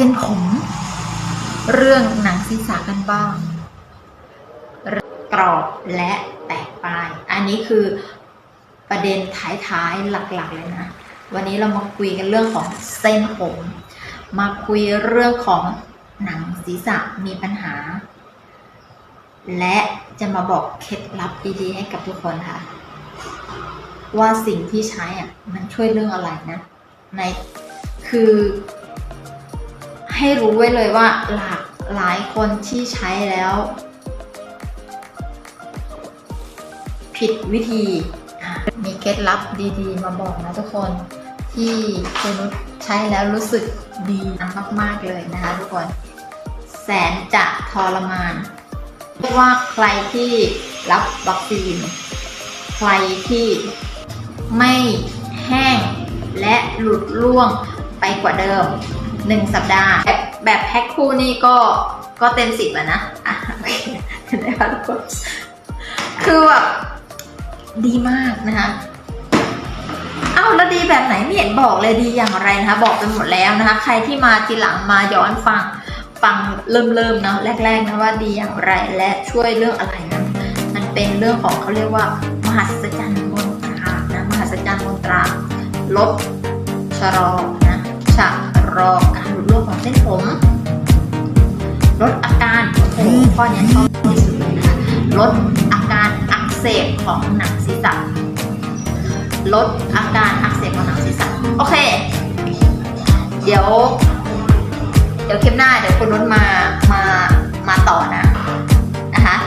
เส้นผม เรื่องหนังศีรษะกันบ้างกรอบและแตกปลาย อันนี้คือประเด็นท้ายๆหลักๆเลยนะ วันนี้เรามาคุยกันเรื่องของเส้นผม มาคุยเรื่องของหนังศีรษะมีปัญหา และจะมาบอกเคล็ดลับดีๆ ให้กับทุกคนค่ะ ว่าสิ่งที่ใช้อะมันช่วยเรื่องอะไรนะ ในคือ ให้รู้ไว้เลยว่าหลากหลายคนที่ใช้แล้ว ผิดวิธี มีเคล็ดลับดีๆ มาบอกนะทุกคนที่คุณนุชใช้แล้วรู้สึกดีมากๆเลยนะคะทุกคน แสนจะทรมานเรียกว่าใครที่รับวัคซีน ใครที่ไม่แห้งและหลุดร่วงไปกว่าเดิม 1 สัปดาห์ แบบแบบแพ็คคู่นี่ก็ก็เต็มสิบอะนะอะโอเคเห็นไหมคะทุกคนคือแบบดีมากนะคะเอ้าแล้วดีแบบไหนไม่เห็นบอกเลยดีอย่างไรนะคะ บอกไปหมดแล้วนะคะ ใครที่มาทีหลังมาย้อนฟังฟังเริ่มเริ่มๆเนาะแรกๆนะว่าดีอย่างไรและช่วยเรื่องอะไรนะมันเป็นเรื่องของเขาเรียกว่ามหัศจรรย์มนตรานะมหัศจรรย์มนตราลดชะลอนะชะ ลอการหลุดร่วงของเส้นผม ลดอาการโอ้โหข้อเนี้ยชอบที่สุดเลยนะคะลดอาการอักเสบของหนังศีรษะลดอาการอักเสบของหนังศีรษะโอเค เดี๋ยว เดี๋ยวคลิปหน้าเดี๋ยวคุณนุชมามามาต่อนะ